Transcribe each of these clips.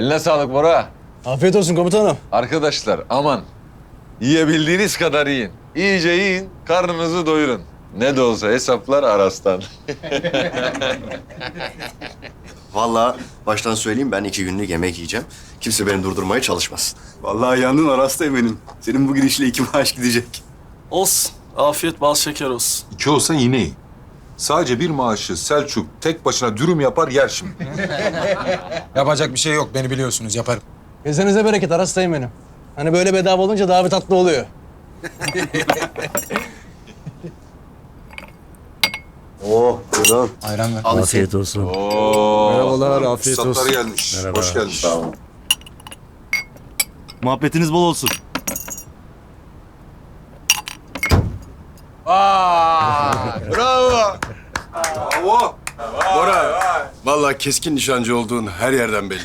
Eline sağlık Bora. Afiyet olsun komutanım. Arkadaşlar aman. Yiyebildiğiniz kadar yiyin. İyice yiyin, karnınızı doyurun. Ne de olsa hesaplar Aras'tan. Vallahi baştan söyleyeyim ben iki günlük yemek yiyeceğim. Kimse beni durdurmaya çalışmasın. Vallahi yandın Aras'ta benim. Senin bu gidişle iki maaş gidecek. Olsun. Afiyet bal şeker olsun. İki olsa yine iyi. Sadece bir maaşı Selçuk tek başına dürüm yapar yer şimdi. Yapacak bir şey yok. Beni biliyorsunuz. Yaparım. Gezenize bereket Arastayım benim. Hani böyle bedava olunca daha bir tatlı oluyor. Oh buyurun. Ayran ver. Afiyet olsun. Oo. Merhabalar, afiyet Üstadlar gelmiş. Hoş geldin. Muhabbetiniz bol olsun. Bravo. Bravo. Bora, vallahi keskin nişancı olduğun her yerden belli.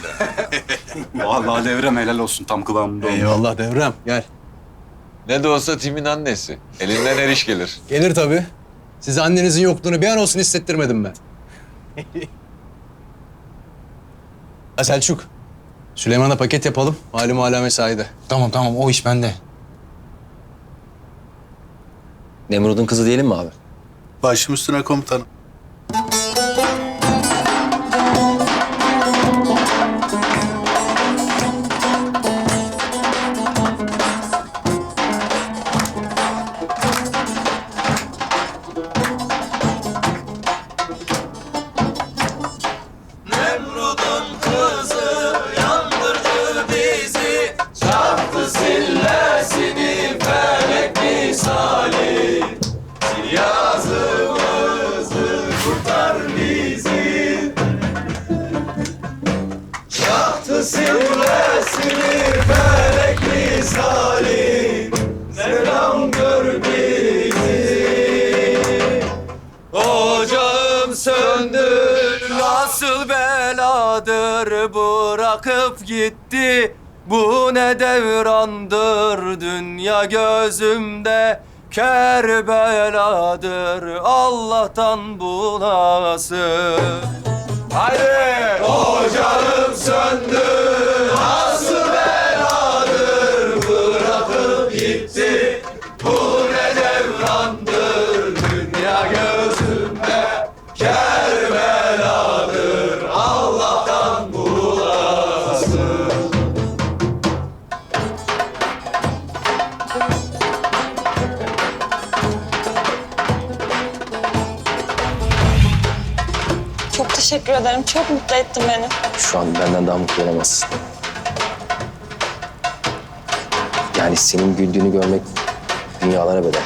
Vallahi devrem helal olsun tam kıvamında olmuş. Eyvallah devrem gel. Ne de olsa Tim'in annesi. Elinden her iş gelir. Gelir tabii. Size annenizin yokluğunu bir an olsun hissettirmedim ben. ha Selçuk. Süleyman'a paket yapalım. Malum hala mesaide. Tamam tamam. O iş bende. Nemrut'un kızı diyelim mi abi? Başım üstüne komutanım. Ocağım söndü nasıl beladır bırakıp gitti. Bu ne devrandır dünya gözümde Kerbeladır Allah'tan bulası Haydi! Teşekkür ederim. Çok mutlu ettin beni. Şu an benden daha mutlu olamazsın. Yani senin güldüğünü görmek dünyalara bedel.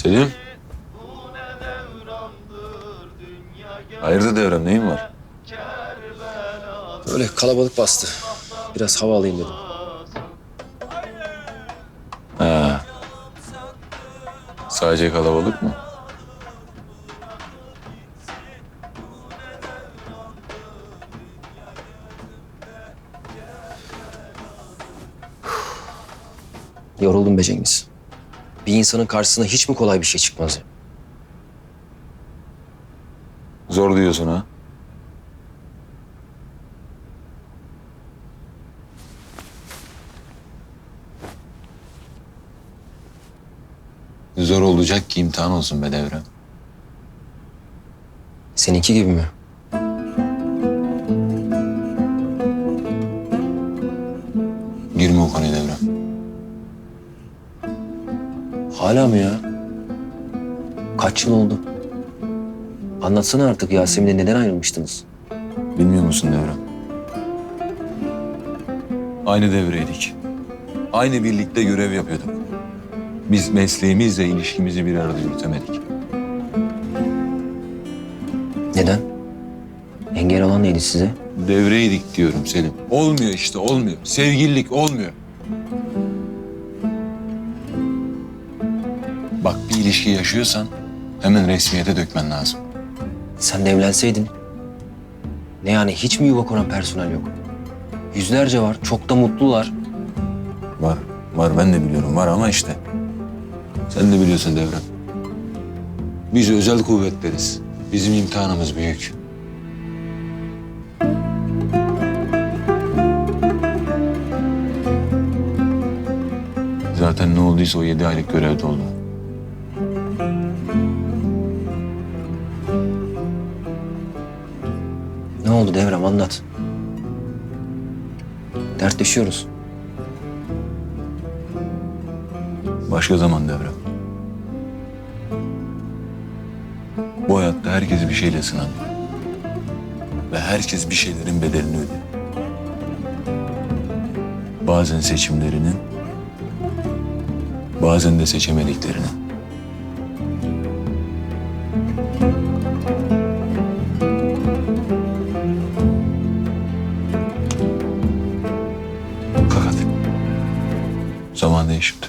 Selim. Hayırdır Devrem neyin var? Öyle kalabalık bastı. Biraz hava alayım dedim. Ha. Sadece kalabalık mı? Yoruldum be Cengiz. Bir insanın karşısına hiç mi kolay bir şey çıkmaz ya? Zor diyorsun ha? Zor olacak ki imtihan olsun be Devrem. Seninki gibi mi? Girme o konuya Devrem. Hala mı ya? Kaç yıl oldu? Anlatsana artık Yasemin'le neden ayrılmıştınız? Bilmiyor musun Devrem? Aynı devreydik. Aynı birlikte görev yapıyorduk. Biz mesleğimizle ilişkimizi bir arada yürütemedik. Neden? Engel olan neydi size? Devreydik diyorum Selim. Olmuyor işte olmuyor. Sevgililik olmuyor. Bak bir ilişki yaşıyorsan hemen resmiyete dökmen lazım. Sen de evlenseydin. Ne yani hiç mi yuva kuran personel yok? Yüzlerce var. Çok da mutlular. Var, var ben de biliyorum var ama işte. Sen de biliyorsun Devrem. Biz özel kuvvetleriz. Bizim imtihanımız büyük. Zaten ne olduysa o yedi aylık görevde oldu. Oldu Devrem anlat. Dertleşiyoruz. Başka zaman Devrem. Bu hayatta herkes bir şeyle sınanıyor. Ve herkes bir şeylerin bedelini ödüyor. Bazen seçimlerinin, bazen de seçemediklerinin. Zaman değişti.